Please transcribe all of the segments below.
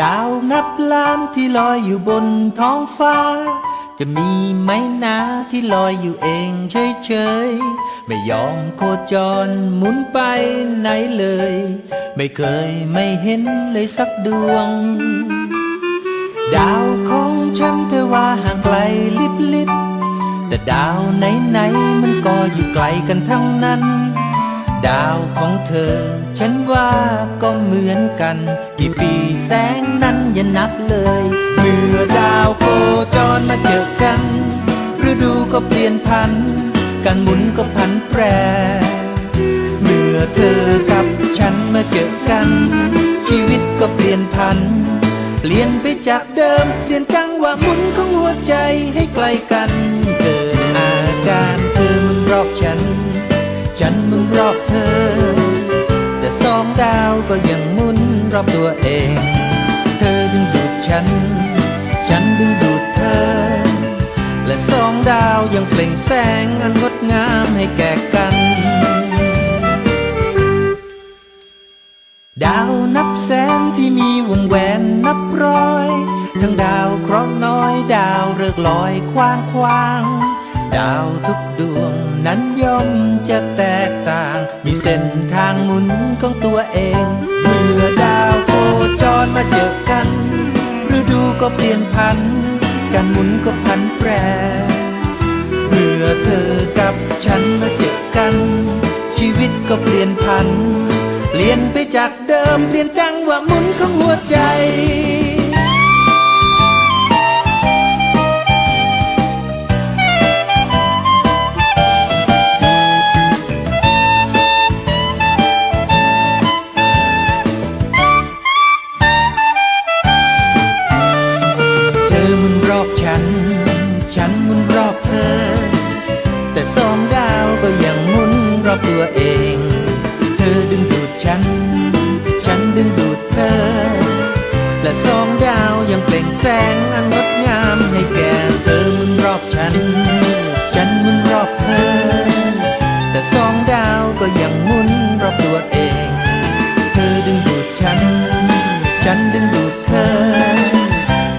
ดาวนับล้านที่ลอยอยู่บนท้องฟ้า จะมีไหมนาที่ลอยอยู่เองเฉยๆ ไม่ยอมโคจรหมุนไปไหนเลย ไม่เคยไม่เห็นเลยสักดวง ดาวของฉันเธอว่าห่างไกลลิบลิบแต่ดาวไหนๆมันก็อยู่ไกลกันทั้งนั้น ดาวของเธอ ฉันว่าก็เหมือนกัน กี่ปีแส งนั้นนับเลย เมื่อดาวโคจรมาเจอกัน ฤดูก็เปลี่ยนพัน การหมุนก็พันแปร เมื่อเธอกับฉันมาเจอกัน ชีวิตก็เปลี่ยนพัน เปลี่ยนไปจากเดิม เปลี่ยนจังหวะหมุนของหัวใจให้ไกลกันเกิดอาการเธอมึงรอบฉัน ฉันมึงรอบเธอ แต่สองดาวก็ยังหมุนรอบตัวเอง และสองดาวยังเปล่งแสงอันงดงามให้แก่กัน ดาวนับแสนที่มีวงแหวนนับร้อย ทั้งดาวเคราะห์น้อยดาวเริกลอยคว้างควางดาวทุกดวงนั้นย่อมจะแตกต่าง มีเส้นทางหมุนของตัวเอง เมื่อดาวโคจรมาเจอกันฤดูก็เปลี่ยนพันันแปร เมื่อเธอกับฉันมาเจอกัน ชีวิตก็เปลี่ยนพัน เปลี่ยนไปจากเดิมเปลี่ยนจังวะหมุนของหัวใจเธอมุนรอบฉัน ฉันหมุนรอบเธอ แต่สองดาวก็ยังหมุนรอบตัวเอง เธอดึงดูดฉัน ฉันดึงดูดเธอ และสองดาวยังเปล่งแสงอันงดงามให้แก่เธอหมุนรอบฉัน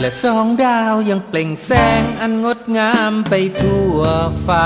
และสองดาวยังเปล่งแสงอันงดงามไปทั่วฟ้า